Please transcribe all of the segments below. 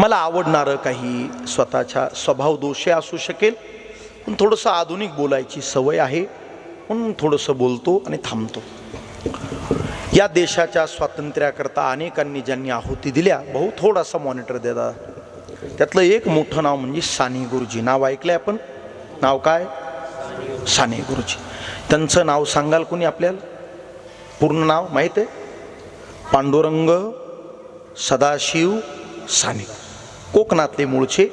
मला आवडणारं काही स्वतःच्या स्वभाव दोषे असू शकेल पण थोडंसं आधुनिक बोलायची सवय आहे म्हणून थोडंसं बोलतो आणि थांबतो. या देशाच्या स्वातंत्र्याकरता अनेकांनी ज्यांनी आहुती दिल्या भाऊ थोडासा मॉनिटर देता. त्यातलं एक मोठं नाव म्हणजे साने गुरुजी. नाव ऐकलंय आपण? नाव काय? साने गुरुजी. त्यांचं नाव सांगाल कोणी आपल्याला? पूर्ण नाव माहीत आहे? पांडुरंग सदाशिव साने. कोकणातले मूळचे.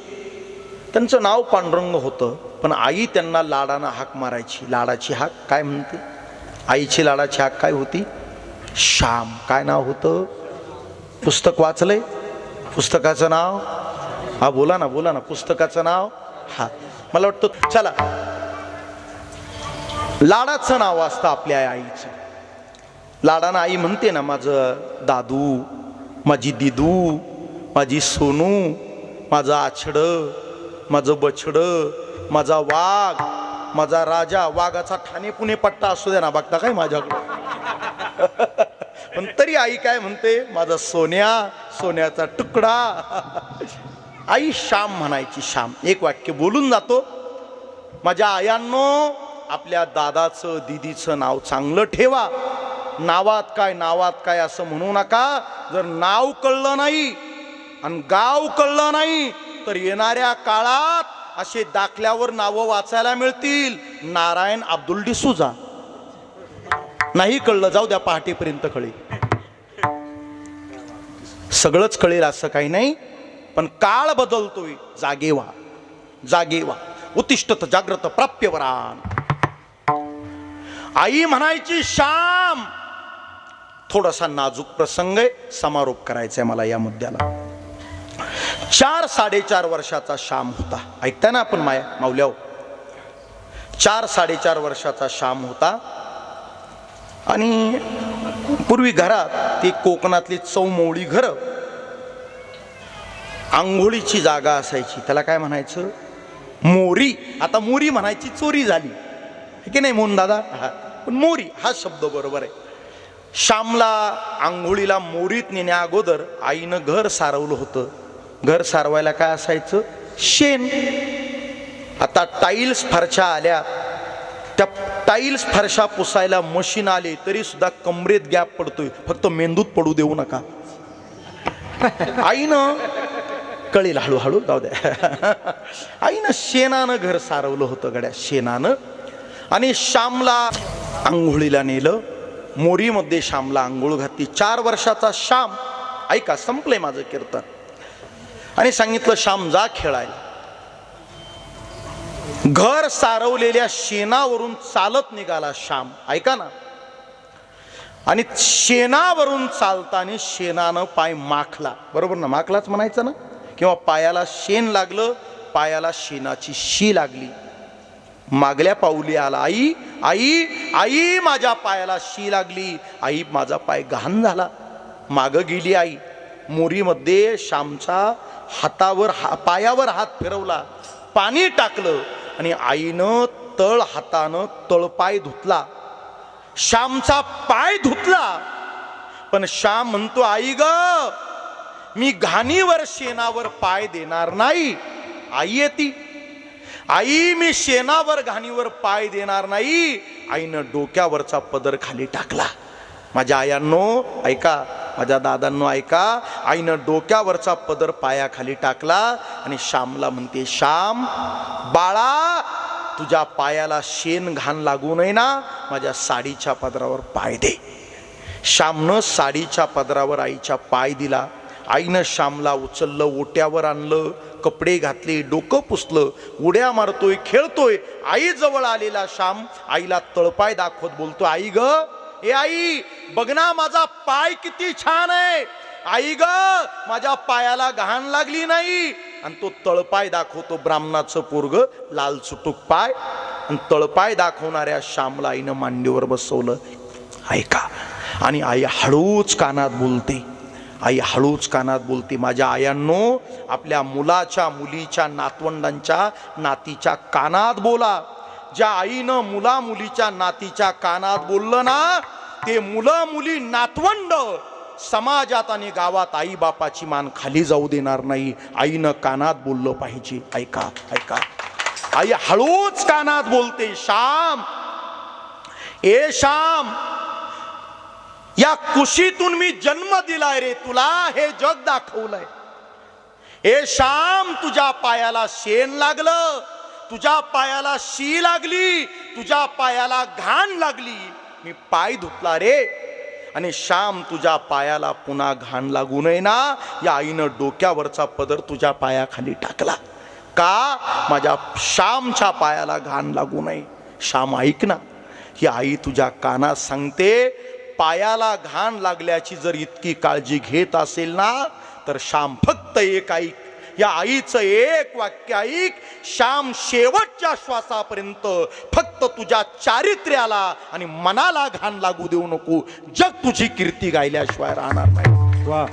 त्यांचं नाव पांडुरंग होतं पण आई त्यांना लाडानं हाक मारायची लाडाची हाक काय म्हणते? आईची लाडाची हाक काय होती? श्याम. काय नाव होतं? पुस्तक वाचलंय? पुस्तकाचं नाव? हा बोला ना बोला ना पुस्तकाचं नाव? हा. मला वाटतं चला. लाडाचं नाव असतं आपल्या आईचं. लाडानं आई म्हणते ना माझं दादू माझी दिदू माझी सोनू माझं आछडं माझं बछडं माझा वाघ माझा राजा वाघाचा ठाणे पुणे पट्टा असू द्या ना बघता काय माझ्याकडं? पण तरी आई काय म्हणते माझा सोन्या सोन्याचा तुकडा. आई श्याम म्हणायची श्याम एक वाक्य बोलून जातो. माझ्या आयांनो आपल्या दादाचं दिदीचं नाव चांगलं ठेवा. नावात काय नावात काय असं म्हणू नका. जर नाव कळलं नाही आणि गाव कळलं नाही तर येणाऱ्या काळात असे दाखल्यावर नावं वाचायला मिळतील. नारायण अब्दुल डिसूजा. नाही कळलं जाऊ द्या पहाटेपर्यंत कळेल सगळंच कळेल असं काही नाही पण काळ बदलतोय. जागे व्हा जागे व्हा. उत्तिष्ठत जाग्रत प्राप्यवरान. आई म्हणायची श्याम थोडासा नाजूक प्रसंग आहे समारोप करायचा आहे मला या मुद्द्याला. चार साडेचार वर्षाचा श्याम होता. ऐकताय ना आपण माया माऊल्याव चार साडेचार वर्षाचा श्याम होता. आणि पूर्वी घरात ती कोकणातली चौमोळी घरं आंघोळीची जागा असायची. त्याला काय म्हणायचं? मोरी. आता मोरी म्हणायची चोरी झाली. की नाही म्हणून दादा? हा. पण मोरी हा शब्द बरोबर आहे. श्यामला आंघोळीला मोरीत नेण्या अगोदर आईनं घर सारवलं होतं. घर सारवायला काय असायचं? शेण. आता टाईल्स फारशा आल्या. त्या टाईल्स फारशा पुसायला मशीन आले तरी सुद्धा कमरेत गॅप पडतोय. फक्त मेंदूत पडू देऊ नका. आईनं कळेल हळूहळू जाऊ द्या. आईनं शेणानं घर सारवलं होतं गड्या शेणानं. आणि श्यामला आंघोळीला नेलं. मोरीमध्ये श्यामला आंघोळ घातली. चार वर्षाचा श्याम. ऐका संपलंय माझं कीर्तन. आणि सांगितलं श्याम जा खेळायला. घर सारवलेल्या शेणावरून चालत निघाला श्याम. ऐका ना. आणि शेणावरून चालताना शेणानं पाय माखला. बरोबर ना? माखलाच म्हणायचं ना? किंवा पायाला शेण लागलं पायाला शेणाची शी लागली. मागल्या पाऊली आला आई आई आई माझ्या पायाला शी लागली. आई माझा पाय घाण झाला. माग गेली आई. मोरीमध्ये श्यामचा हातावर हा पायावर हात फिरवला पाणी टाकलं आणि आईनं तळ हातानं तळपाय धुतला. श्यामचा पाय धुतला. पण श्याम म्हणतो आई ग मी घाणीवर शेणावर पाय देणार नाही. आई येते. आई मी शेणावर घाणीवर पाय देणार नाही. आईनं डोक्यावरचा पदर खाली टाकला. माझ्या आयांनो ऐका माझ्या दादांनो ऐका आईनं डोक्यावरचा पदर पायाखाली टाकला आणि श्यामला म्हणते श्याम बाळा तुझ्या पायाला शेण घाण लागू नये ना माझ्या साडीच्या पदरावर पाय दे. श्यामनं साडीच्या पदरावर आईच्या पाय दिला. आईनं श्यामला उचललं ओट्यावर आणलं कपडे घातले डोकं पुसलं उड्या मारतोय खेळतोय. आई जवळ आलेला श्याम आईला तळपाय दाखवत बोलतो आई ग ए आई बघ ना माझा पाय किती छान आहे. आई ग माझ्या पायाला घाण लागली नाही. आणि तो तळपाय दाखवतो ब्राह्मणाचं पोरग लाल चुटूक पाय. आणि तळपाय दाखवणाऱ्या श्यामला आईनं मांडीवर बसवलं. ऐका आणि आई हळूच कानात बोलते. आई हळूच कानात बोलते माझ्या आयांनो आपल्या मुलाच्या मुलीच्या नातवंडांच्या नातीच्या कानात बोला. ज्या आईनं मुला मुलीच्या नातीच्या कानात बोललं ना ते मुलं मुली नातवंड समाजात आणि गावात आई बापाची मान खाली जाऊ देणार नाही. आईनं कानात बोललं पाहिजे. ऐका ऐका. आई हळूच कानात बोलते श्याम ए श्याम या कुशीतून मी जन्म दिलाय रे तुला हे जग दाखवलंय. ए श्याम तुझ्या पायाला शेण लागलं तुझ्या पायाला शी लागली तुझ्या पायाला घाण लागली. मी पाय धुतला रे. आणि श्याम तुझ्या पायाला पुन्हा घाण लागू नये ना. या आईनं डोक्यावरचा पदर तुझ्या पायाखाली टाकला. का? माझ्या श्यामच्या पायाला घाण लागू नये. श्याम ऐक ना. ही आई तुझ्या कानात सांगते पायाला घाण लागल्याची जर इतकी काळजी घेत असेल ना तर श्याम फक्त एक ऐक. या आईचं एक वाक्य ऐक. श्याम शेवटच्या श्वासापर्यंत फक्त तुझ्या चारित्र्याला आणि मनाला घाण लागू देऊ नको. जग तुझी कीर्ती गायल्याशिवाय राहणार नाही. वा.